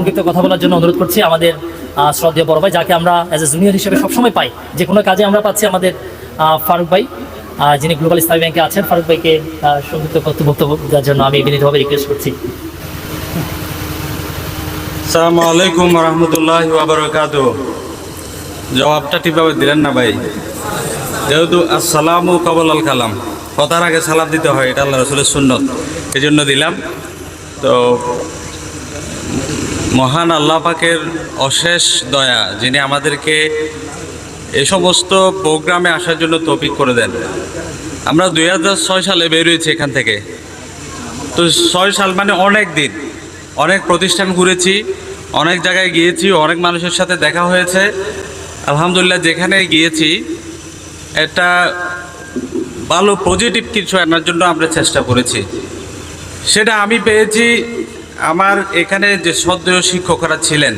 সংক্ষিপ্ত কথা বলার জন্য অনুরোধ করছি আমাদের শ্রদ্ধেয় বড় ভাই, যাকে আমরা অ্যাজ এ জুনিয়র হিসেবে সবসময় পাই। যে কোনো কাজে আমরা পাচ্ছি আমাদের ফারুক ভাই যিনি গ্লোবাল ইসলামী ব্যাংকে আছেন। ফারুক ভাইকে সংক্ষিপ্ত বক্তব্য দেওয়ার জন্য আমি বিনীতভাবে রিকোয়েস্ট করছি। সালামু আলাইকুম রহমতুল্লাহ জবাবটা ঠিকভাবে দিলেন না ভাই। যেহেতু আসসালামু কবল আল কালাম, কথার আগে সালাম দিতে হয়, এটা আল্লাহ রসুলের সুন্নত এই জন্য দিলাম। তো মহান আল্লাহ পাকের অশেষ দয়া, যিনি আমাদেরকে এ সমস্ত প্রোগ্রামে আসার জন্য তৌফিক করে দেন। আমরা দু হাজার ছয় সালে বেরিয়েছি এখান থেকে। তো ছয় সাল মানে অনেক দিন। অনেক প্রতিষ্ঠান ঘুরেছি, অনেক জায়গায় গিয়েছি, অনেক মানুষের সাথে দেখা হয়েছে। আলহামদুলিল্লাহ যেখানে গিয়েছি একটা ভালো পজিটিভ কিছু আনার জন্য আমরা চেষ্টা করেছি। সেটা আমি পেয়েছি আমার এখানে যে শ্রদ্ধেয় শিক্ষকরা ছিলেন,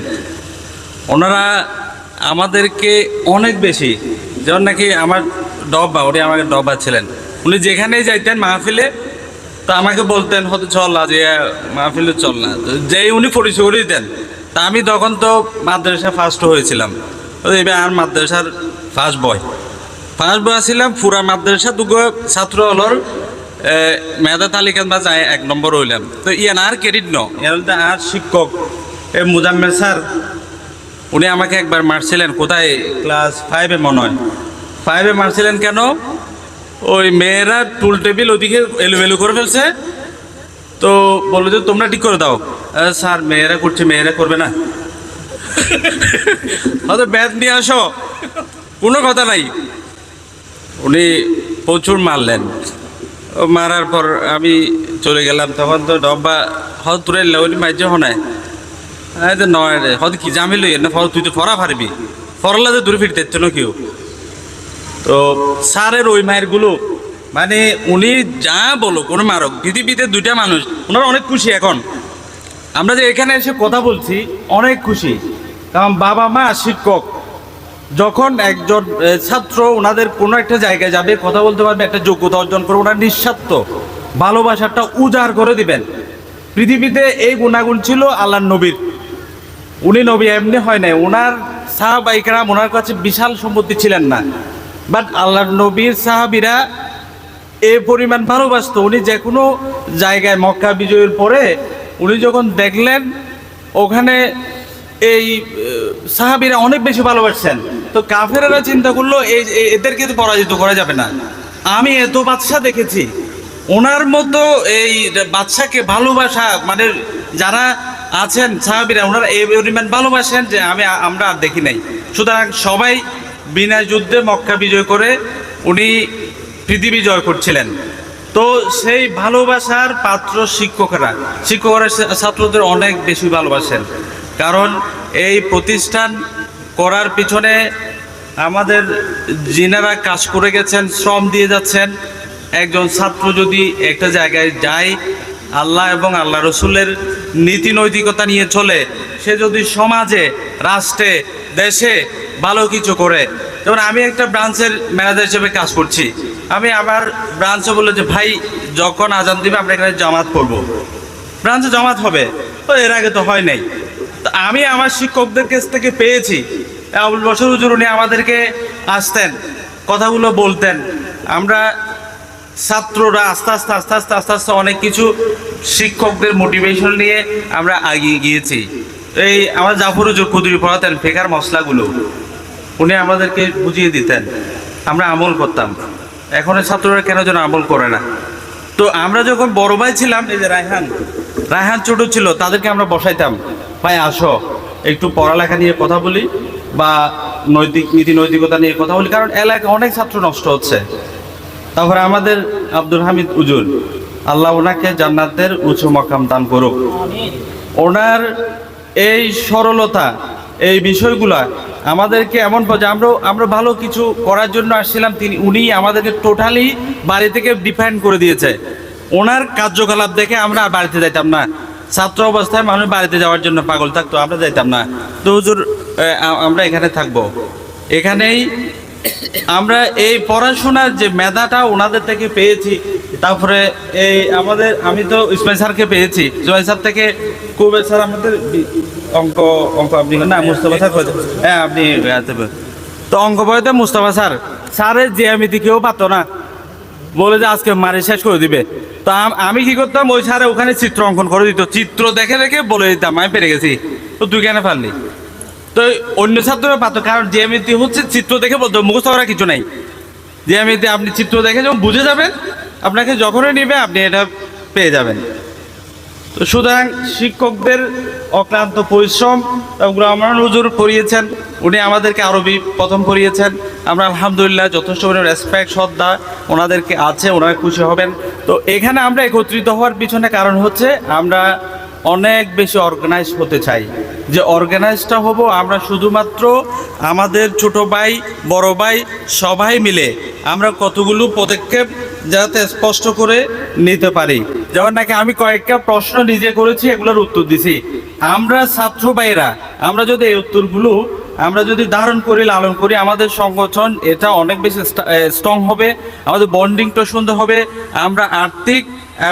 ওনারা আমাদেরকে অনেক বেশি, যেমন নাকি আমার ডব্বা, উনি আমাকে ডব্বা ছিলেন। উনি যেখানেই যাইতেন মাহফিলে, তা আমাকে বলতেন হয়তো চল না, যে মাহফিলে চল না। যেই উনি পরিচয় করে দিতেন, তা আমি তখন তো মাদ্রাসা ফার্স্ট হয়েছিলাম। এবার আর মাদ্রাসার ফার্স্ট বয় ফার্স্ট বয় ছিলাম, পুরা মাদ্রাসা, দুগো ছাত্র হলর এ, মেধা তালিকা বা যায় এক নম্বর হইলাম তো ইয়ান আর ক্রেডিট ন? আর শিক্ষক এ মুজাম্মেল স্যার। উনি আমাকে একবার মারছিলেন কোথায়? ক্লাস ফাইভে মনে হয়। ফাইভে মারছিলেন কেন? ওই মেয়েরা টুল টেবিল ওদিকে এলোমেলো করে ফেলছে। তো বলল যে তোমরা ঠিক করে দাও। স্যার মেয়েরা করছে মেয়েরা করবে না। হয়তো ব্যাট নিয়ে আসো। কোনো কথা নাই। উনি প্রচুর মারলেন। মারার পর আমি চলে গেলাম, তখন তো ডব্বা, হয়তো তুলে উনি মাইজে হনায় এই যে নয় রে, হয়তো কি জামি লই না তুই তো ফরা ফারবি। ফরলা যে দূরে ফিরতে না কেউ তো স্যারের ওই মায়েরগুলো মানে উনি যা বলো, কোনো মারক, পৃথিবীতে দুইটা মানুষ, ওনারা অনেক খুশি এখন। আমরা যে এখানে এসে কথা বলছি, অনেক খুশি। কারণ বাবা মা শিক্ষক। যখন একজন ছাত্র ওনাদের কোনো একটা জায়গায় যাবে, কথা বলতে পারবে, একটা যোগ্যতা অর্জন করে, ওনার নিঃস্বার্থ ভালোবাসাটা উজাড় করে দিবেন। পৃথিবীতে এই গুণাগুণ ছিল আল্লাহ নবীর। উনি নবী এমনি হয় নাই। ওনার সাহাবাইকরাম ওনার কাছে বিশাল সম্পত্তি ছিলেন না। বাট আল্লাহর নবীর সাহাবিরা এ পরিমাণ ভালোবাসত। উনি যে কোনো জায়গায় মক্কা বিজয়ের পরে উনি যখন দেখলেন, ওখানে এই সাহাবিরা অনেক বেশি ভালোবাসছেন। তো কাফেরেরা চিন্তা করল এই এদেরকে তো পরাজিত করা যাবে না। আমি এত বাদশা দেখেছি। ওনার মতো এই বাদশাকে ভালোবাসা মানে যারা আছেন সাহাবিরা, ওনারা এই পরিমাণ ভালোবাসেন যে আমি, আমরা আর দেখি নাই। সুতরাং সবাই বিনা যুদ্ধে মক্কা বিজয় করে উনি পৃথিবী জয় করছিলেন। তো সেই ভালোবাসার পাত্র শিক্ষকরা। শিক্ষকরা ছাত্রদের অনেক বেশি ভালোবাসেন। কারণ এই প্রতিষ্ঠান করার পিছনে আমাদের যিনারা কাজ করে গেছেন, শ্রম দিয়ে যাচ্ছেন, একজন ছাত্র যদি একটা জায়গায় যায়, আল্লাহ এবং আল্লাহ রসুলের নীতি নৈতিকতা নিয়ে চলে, সে যদি সমাজে, রাষ্ট্রে, দেশে ভালো কিছু করে, যেমন আমি একটা ব্রাঞ্চের ম্যানেজার হিসেবে কাজ করছি, আমি আমার ব্রাঞ্চে বলল যে, ভাই, যখন আজান দিবে, আমরা এখানে জামাত করব ব্রাঞ্চে জমাত হবে, তো এর আগে তো হয় নাই। আমি আমার শিক্ষকদের কাছ থেকে পেয়েছি। আবুল বছর হুজুর উনি আমাদেরকে আসতেন, কথাগুলো বলতেন। আমরা ছাত্ররা আস্তে আস্তে আস্তে আস্তে আস্তে আস্তে অনেক কিছু শিক্ষকদের মোটিভেশন নিয়ে আমরা এগিয়ে গিয়েছি। এই আমার জাফর হুজুর কুদুরি পড়াতেন, ফেকার মশলাগুলো। উনি আমাদেরকে বুঝিয়ে দিতেন, আমরা আমল করতাম। এখনের ছাত্ররা কেন যেন আমল করে না। তো আমরা যখন বড় ভাই ছিলাম, এই যে রায়হান রায়হান ছোট ছিল, তাদেরকে আমরা বসাইতাম। ভাই, আসো। একটু পড়ালেখা নিয়ে কথা বলি বা নৈতিক, নীতি নৈতিকতা নিয়ে কথা বলি, কারণ এলাকায় অনেক ছাত্র নষ্ট হচ্ছে। তারপরে আমাদের আব্দুল হামিদ উজুর, আল্লাহ ওনাকে জান্নাতের উঁচু মকাম দান করুক। ওনার এই সরলতা, এই বিষয়গুলা আমাদেরকে এমন যে আমরা আমরা ভালো কিছু করার জন্য আসছিলাম, তিনি, উনি আমাদেরকে টোটালি বাড়ি থেকে ডিফাইন করে দিয়েছে। ওনার কার্যকলাপ দেখে আমরা আর বাড়িতে যাইতাম না। ছাত্র অবস্থায় মানুষ বাড়িতে যাওয়ার জন্য পাগল থাকতো, আমরা যাইতাম না। তো হুজুর আমরা এখানে থাকব। এখানেই আমরা এই পড়াশোনার যে মেধাটা ওনাদের থেকে পেয়েছি, তারপরে এই আমাদের, আমি তো ইসমাইল স্যারকে পেয়েছি। ইসমাইল স্যার থেকে কুবে স্যার আমাদের অঙ্ক অঙ্ক আপনি, না, মুস্তফা স্যার হ্যাঁ আপনি তো অঙ্ক বইতে মুস্তফা স্যার, স্যারের জ্যামিতি কেউ পাতো না। বলে যে আজকে মারি শেষ করে দিবে। তো আম- কি করতাম? ওই স্যারে ওখানে চিত্র অঙ্কন করে দিত। চিত্র দেখে দেখে বলে দিতাম, আমি পেরে গেছি। তো তুই কেন পারলি? তো অন্য ছাত্ররা পাতো কারণ জ্যামিতি হচ্ছে চিত্র দেখে বলতো, মুখস্থ করার কিছু নাই। জ্যামিতি আপনি চিত্র দেখে যখন বুঝে যাবেন, আপনাকে যখনই নেবে, আপনি এটা পেয়ে যাবেন। তো সুতরাং শিক্ষকদের অক্লান্ত পরিশ্রম এবং রহমান হুজুর পড়িয়েছেন, উনি আমাদেরকে আরবি প্রথম পড়িয়েছেন। আমরা আলহামদুলিল্লাহ যথেষ্ট পরিমাণে রেসপেক্ট শ্রদ্ধা ওনাদেরকে আছে, ওনারা খুশি হবেন। তো এখানে আমরা একত্রিত হওয়ার পিছনে কারণ হচ্ছে আমরা অনেক বেশি অর্গানাইজ হতে চাই। যে অর্গানাইজটা হব আমরা শুধুমাত্র আমাদের ছোট ভাই, বড় ভাই সবাই মিলে আমরা কতগুলো পদক্ষেপ যাতে স্পষ্ট করে নিতে পারি। যেমন নাকি আমি কয়েকটা প্রশ্ন নিজে করেছি, এগুলোর উত্তর দিছি। আমরা ছাত্র ভাইরা আমরা যদি এই উত্তরগুলো, আমরা যদি ধারণ করি, লালন করি, আমাদের সংগঠন এটা অনেক বেশি স্ট্রং হবে, আমাদের বন্ডিংটা সুন্দর হবে, আমরা আর্থিক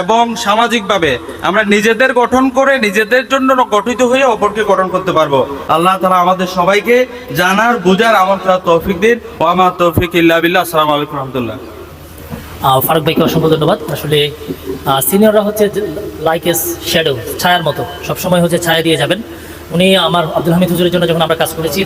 এবং সামাজিকভাবে আমরা নিজেদের গঠন করে নিজেদের জন্য গঠিত হয়ে অপরকে গঠন করতে পারব। আল্লাহ তালা আমাদের সবাইকে জানার, বুঝার আমার তৌফিক দিন। ও আমার তৌফিক ইল্লা আসসালামু আলাইকুম রহমতুল্লাহ। ফারুক ভাইকে অসংখ্য ধন্যবাদ। আসলে সিনিয়ররা হচ্ছে লাইক এস শ্যাডো ছায়ার মতো। সবসময় হচ্ছে ছায়া দিয়ে যাবেন। উনি আমার আব্দুল হামিদ হুজুরের জন্য যখন আমরা কাজ করেছি